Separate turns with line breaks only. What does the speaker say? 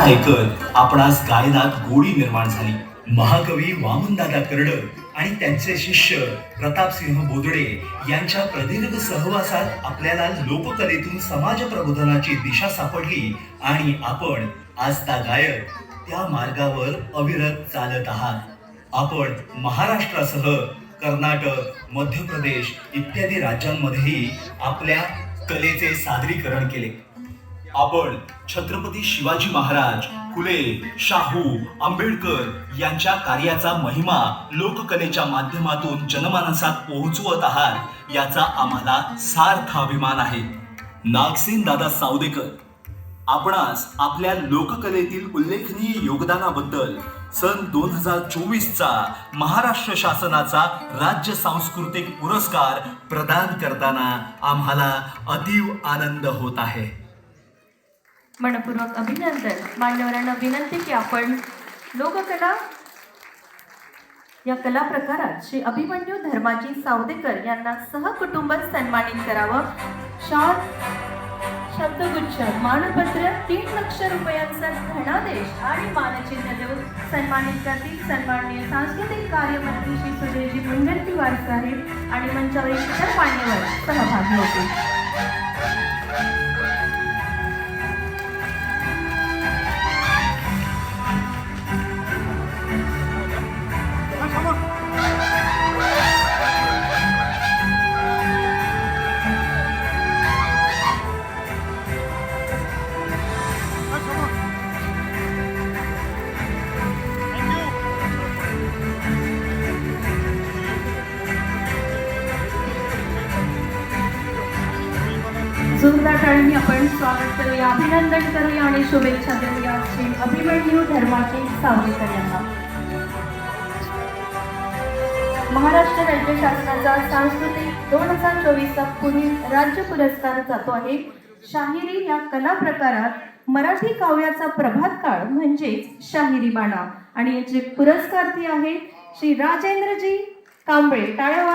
ऐकत आपणास गायनात गोडी निर्माण झाली. महाकवी वामनदादा कर्डक आणि त्यांचे शिष्य प्रतापसिंह बोदडे यांच्या प्रदीर्घ सहवासात आपल्याला लोककलेतून समाज प्रबोधनाची दिशा सापडली आणि आपण आज त्या गायक त्या मार्गावर अविरत चालत आहात. आपण महाराष्ट्रासह कर्नाटक मध्य प्रदेश इत्यादी राज्यांमध्येही आपल्या कलेचे सादरीकरण केले. आपण छत्रपती शिवाजी महाराज फुले शाहू आंबेडकर यांच्या कार्याचा महिमा लोककलेच्या माध्यमातून जनमानसात पोहोचवत आहात याचा आम्हाला सार्थ अभिमान आहे. नागसेन दादा सावदेकर. आपणास आपल्या लोककलेतील उल्लेखनीय योगदानाबद्दल सन दोन हजार चोवीसचा महाराष्ट्र शासनाचा राज्य सांस्कृतिक पुरस्कार प्रदान करताना आम्हाला अतीव आनंद होत आहे.
मनपूर्वक अभिनंदन. मान्यवरांना विनंती की आपण लोककला या कला प्रकारात श्री अभिमन्यू धर्माजी सावदेकर यांना सहकुटुंब सन्मानित करावं. शॉर्ट शब्दगुच्छ मानपत्र तीन लक्ष रुपयांचा धनादेश आणि मानचिन्ह देऊन सन्मानित करतील सन्माननीय सांस्कृतिक कार्यमंत्री श्री सुधीरजी मुनगंटीवार साहेब आणि मंचावरील इतर मान्यवर सहभागी होतील. जोरदार टाळीने आपण स्वागत करूया अभिनंदन करूया आणि शुभेच्छा देऊया श्री अभिमन्यू धर्माचे सावलेकर यांना. महाराष्ट्र राज्य शासनाचा सांस्कृतिक दोन हजार चोवीसचा पुढील राज्य पुरस्कार जातो आहे. शाहिरी या कला प्रकारात मराठी काव्याचा प्रभात काळ म्हणजेच शाहिरी बाणा. आणि याचे पुरस्कार पुरस्कार्थी आहे श्री राजेंद्रजी कांबळे टाळेवा